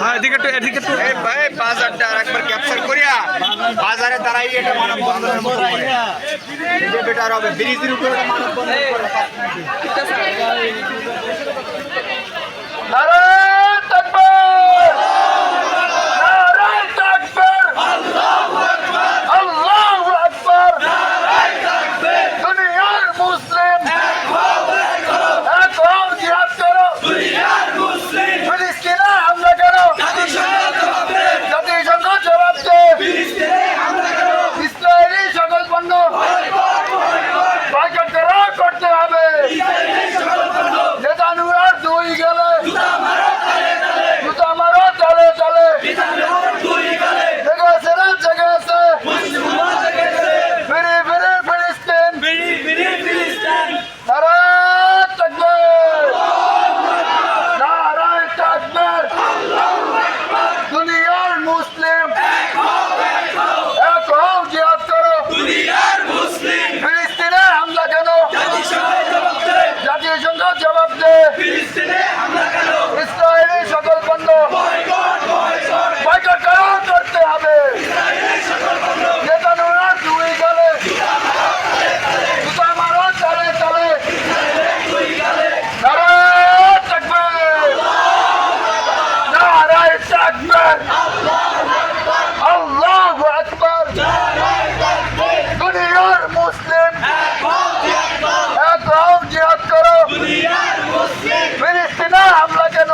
হ্যাঁ এদিকে একটু এদিকে একটু এই ভাই বাজারটা আরেকবার ক্যাপচার করিয়া বাজারে দাঁড়াই এটা মানব বন্ধনের মতো হবে ব্রিজের উপরে আকবর। আল্লাহু আকবর। দুনিয়ার মুসলিম। এক রাউন্ড জিহাদ করো। ফিলিস্তিনে হামলা কেন?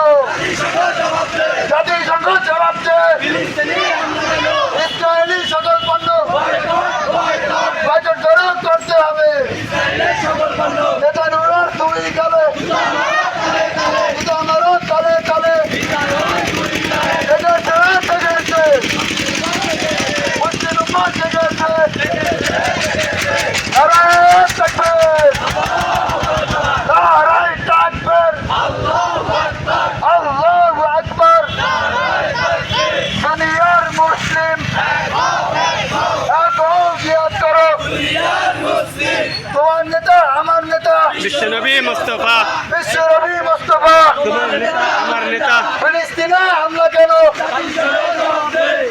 জাতিসংঘ জবাব দেয়। তোমার নেতা আমার নেতা। বিশ্বনবী মুস্তফা। বিশ্বনবী মুস্তফা। তোমার নেতা আমার নেতা। ফিলিস্তিনে হামলা কেন?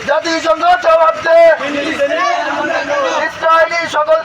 জাতিসংঘ জবাব দে। ইসরায়েলি সকল